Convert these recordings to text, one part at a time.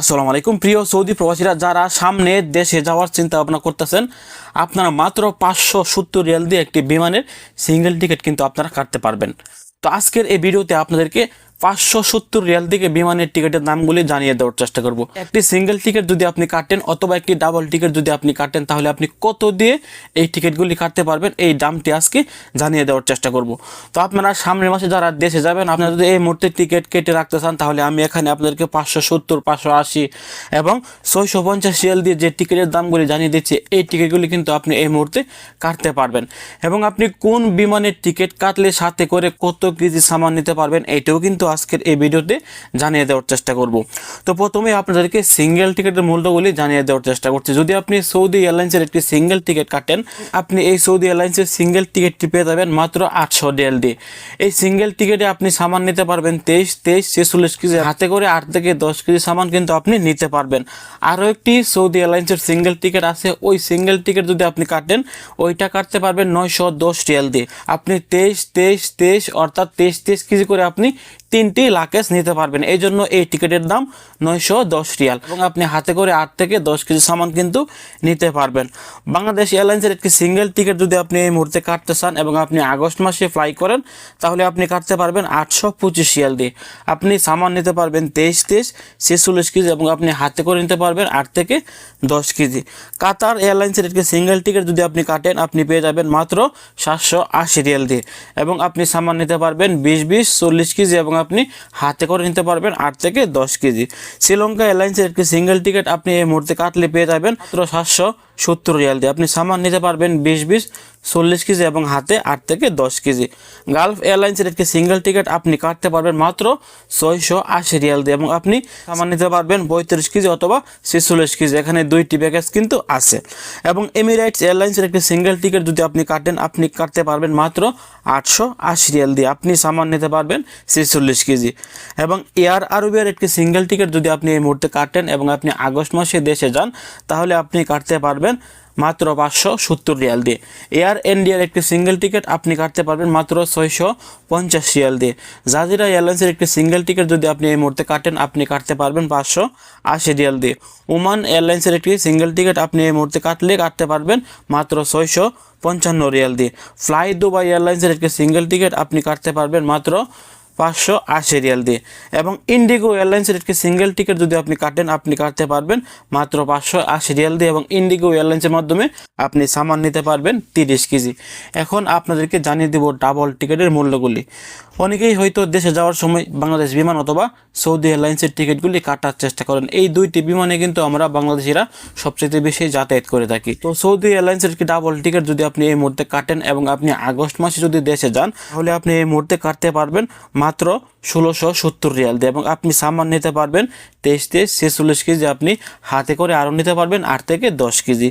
আসসালামু আলাইকুম। প্রিয় সৌদি প্রবাসীরা, যারা সামনে দেশে যাওয়ার চিন্তা ভাবনা করতেছেন, আপনারা মাত্র পাঁচশো সত্তর রিয়াল দিয়ে একটি বিমানের সিঙ্গেল টিকিট কিন্তু আপনারা কাটতে পারবেন। তো আজকের এই ভিডিওতে আপনাদেরকে পাঁচশো সত্তর রিয়াল থেকে বিমানের টিকিটের দামগুলি জানিয়ে দেওয়ার চেষ্টা করব। একটি সিঙ্গেল টিকিট যদি আপনি কাটেন অথবা একটি ডাবল টিকিট যদি আপনি কাটেন, তাহলে আপনি কত দিয়ে এই টিকিটগুলি কাটতে পারবেন? এই দামটি আজকে জানিয়ে দেওয়ার চেষ্টা করব। তো আপনারা সামনের মাসে যারা দেশে যাবেন, আপনারা যদি এই মুহূর্তে টিকিট কেটে রাখতে চান, তাহলে আমি এখানে আপনাদেরকে পাঁচশো সত্তর, পাঁচশো আশি এবং ছয়শো পঞ্চাশ রিয়াল দিয়ে যে টিকিটের দামগুলি জানিয়ে দিচ্ছি, এই টিকিটগুলি কিন্তু আপনি এই মুহূর্তে কাটতে পারবেন। এবং আপনি কোন বিমানের টিকিট কাটলে সাথে করে কত কেজি সামান নিতে পারবেন, এইটাও কিন্তু আজকের এই ভিডিওতে জানিয়ে দেওয়ার চেষ্টা করব। তো প্রথমে আপনাদেরকে সিঙ্গেল টিকিটের মূল্যগুলি জানিয়ে দেওয়ার চেষ্টা করছি। যদি আপনি সৌদি এয়ারলাইন্সের একটি সিঙ্গেল টিকিট কাটেন, আপনি এই সৌদি এয়ারলাইন্সের সিঙ্গেল টিকিটটি পেয়ে যাবেন মাত্র আটশো রিয়াল দিয়ে এই সিঙ্গেল টিকিটে আপনি সামান নিতে পারবেন তেইশ তেইশ, ছেচল্লিশ কেজি। হাতে করে আট থেকে দশ কেজি সামান কিন্তু আপনি নিতে পারবেন। আরও একটি সৌদি এয়ারলাইন্সের সিঙ্গেল টিকিট আছে। ওই সিঙ্গেল টিকিট যদি আপনি কাটেন, ওইটা কাটতে পারবেন নয়শো দশ রিয়াল দিয়ে আপনি তেইশ তেইশ তেইশ, অর্থাৎ তেইশ তেইশ কেজি করে আপনি তিনটি লাকেজ নিতে পারবেন। এই জন্য এই টিকিটের দাম নয়শো দশ রিয়াল। এবং আপনি হাতে করে আট থেকে দশ কেজি সামান কিন্তু নিতে পারবেন। বাংলাদেশ এয়ারলাইন্সের একটি সিঙ্গেল টিকিট যদি আপনি এই মুহূর্তে কাটতে চান এবং আপনি আগস্ট মাসে ফ্লাই করেন, তাহলে আপনি কাটতে পারবেন আটশো পঁচিশ রিয়াল দিয়ে। আপনি সামান নিতে পারবেন তেইশ তেইশ, ছেচল্লিশ কেজি এবং আপনি হাতে করে নিতে পারবেন আট থেকে দশ কেজি। কাতার এয়ারলাইন্সের একটি সিঙ্গেল টিকিট যদি আপনি কাটেন, আপনি পেয়ে যাবেন মাত্র সাতশো আশি রিয়াল দিয়ে। এবং আপনি সামান নিতে পারবেন বিশ বিশ, চল্লিশ কেজি এবং আপনি হাতে করে নিতে পারবেন আট থেকে দশ কেজি। শ্রীলঙ্কা এয়ারলাইন্সের একটি সিঙ্গেল টিকিট আপনি এই মুহূর্তে কাটলে পেয়ে যাবেন মাত্র সাতশো সত্তর রিয়াল দিয়ে। আপনি সামান নিতে পারবেন বিশ বিশ, চল্লিশ কেজি এবং হাতে আট থেকে দশ কেজি। গালফ এয়ারলাইন্সের একটি সিঙ্গেল টিকিট আপনি কাটতে পারবেন মাত্র ছয়শো আশি রিয়াল দিয়ে এবং আপনি সামান নিতে পারবেন পঁয়ত্রিশ কেজি অথবা ছেচল্লিশ কেজি। এখানে দুইটি প্যাকেজ কিন্তু আছে। এবং এমিরাইটস এয়ারলাইন্সের একটি সিঙ্গেল টিকিট যদি আপনি কাটেন, আপনি কাটতে পারবেন মাত্র আটশো আশি রিয়াল দিয়ে। আপনি সামান নিতে পারবেন ছেচল্লিশ কেজি। এবং এয়ার আরবের একটি সিঙ্গেল টিকিট যদি আপনি এই মুহূর্তে কাটেন এবং আপনি আগস্ট মাসে দেশে যান, তাহলে আপনি কাটতে পারবেন মাত্র পাঁচশো সত্তর রিয়াল দিয়ে। এয়ার ইন্ডিয়ার একটি সিঙ্গেল টিকিট আপনি কাটতে পারবেন মাত্র ছয়শো পঞ্চাশ রিয়াল দিয়ে। জাজিরা এয়ারলাইন্সের একটি সিঙ্গেল টিকিট যদি আপনি এই মুহূর্তে কাটেন, আপনি কাটতে পারবেন পাঁচশো আশি রিয়াল দিয়ে। ওমান এয়ারলাইন্সের একটি সিঙ্গেল টিকিট আপনি এই মুহূর্তে কাটলে কাটতে পারবেন মাত্র ছয়শো পঞ্চান্ন রিয়াল দিয়ে। ফ্লাই দুবাই এয়ারলাইন্সের একটি সিঙ্গেল টিকিট আপনি কাটতে পারবেন মাত্র পাঁচশো আশি রিয়াল দিয়ে। এবং ইন্ডিগো এয়ারলাইন্সের একটি সিঙ্গেল টিকিট যদি আপনি কাটেন, আপনি কাটতে পারবেন মাত্র পাঁচশো আশি রিয়াল দিয়ে এবং ইন্ডিগো এয়ারলাইন্সের মাধ্যমে আপনি সামান নিতে পারবেন তিরিশ কেজি। এখন আপনাদেরকে জানিয়ে দেব ডাবল টিকিটের মূল্যগুলি। অনেকেই হয়তো দেশে যাওয়ার সময় বাংলাদেশ বিমান অথবা সৌদি এয়ারলাইন্সের টিকিটগুলি কাটার চেষ্টা করেন। এই দুইটি বিমানে কিন্তু আমরা বাংলাদেশিরা সবচেয়ে বেশি যাতায়াত করে থাকি। তো সৌদি এয়ারলাইন্সের একটি ডাবল টিকিট যদি আপনি এই মুহূর্তে কাটেন এবং আপনি আগস্ট মাসে যদি দেশে যান, তাহলে আপনি এই মুহূর্তে কাটতে পারবেন মাত্র ষোলোশো সত্তর রিয়াল দিয়ে। এবং আপনি সামান নিতে পারবেন তেইশ তেইশ, ছেচল্লিশ কেজি আপনি হাতে করে আরও নিতে পারবেন আট থেকে দশ কেজি।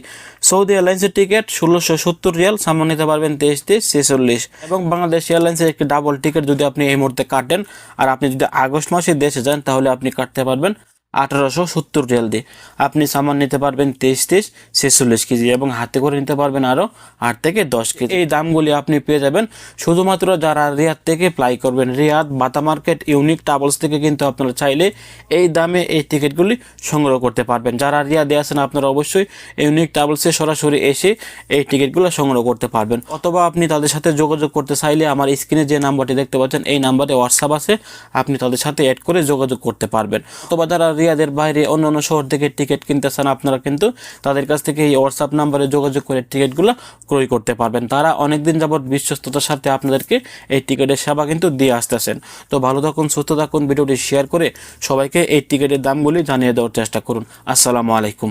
সৌদি এয়ারলাইন্সের টিকিট ষোলোশো সত্তর রিয়াল, সামান নিতে পারবেন তেইশ তেইশ, ছেচল্লিশ। এবং বাংলাদেশ এয়ারলাইন্সের একটি ডাবল টিকিট যদি আপনি এই মুহূর্তে কাটেন, আর আপনি যদি আগস্ট মাসে দেশে যান, তাহলে আপনি কাটতে পারবেন আঠারোশো সত্তর রিয়াল দিয়ে। আপনি সামান নিতে পারবেন তেইশ তেইশ, ছেচল্লিশ কেজি এবং হাতে করে নিতে পারবেন আরও আট থেকে দশ কেজি। এই দামগুলি আপনি পেয়ে যাবেন শুধুমাত্র যারা রিয়াদ থেকে প্লাই করবেন। রিয়াদ বাতা মার্কেট, ইউনিক ট্রাভেলস থেকে কিন্তু আপনারা চাইলে এই দামে এই টিকিটগুলি সংগ্রহ করতে পারবেন। যারা রিয়াদে আছেন, আপনারা অবশ্যই ইউনিক ট্রাভেলসে সরাসরি এসে এই টিকিটগুলো সংগ্রহ করতে পারবেন। অথবা আপনি তাদের সাথে যোগাযোগ করতে চাইলে আমার স্ক্রিনে যে নাম্বারটি দেখতে পাচ্ছেন, এই নাম্বারে হোয়াটসঅ্যাপ আছে, আপনি তাদের সাথে অ্যাড করে যোগাযোগ করতে পারবেন। অথবা যারা রিয়াদের বাইরে অন্য অন্য শহর থেকে টিকিট কিনতে চান আপনারা কিন্তু তাদের কাছ থেকে এই হোয়াটসঅ্যাপ নাম্বারে যোগাযোগ করে টিকিটগুলো ক্রয় করতে পারবেন। তারা অনেকদিন যাবৎ বিশ্বস্ততার সাথে আপনাদেরকে এই টিকিটের সেবা কিন্তু দিয়ে আসতেছেন। তো ভালো থাকুন, সুস্থ থাকুন, ভিডিওটি শেয়ার করে সবাইকে এই টিকিটের দামগুলি জানিয়ে দেওয়ার চেষ্টা করুন। আসসালামু আলাইকুম।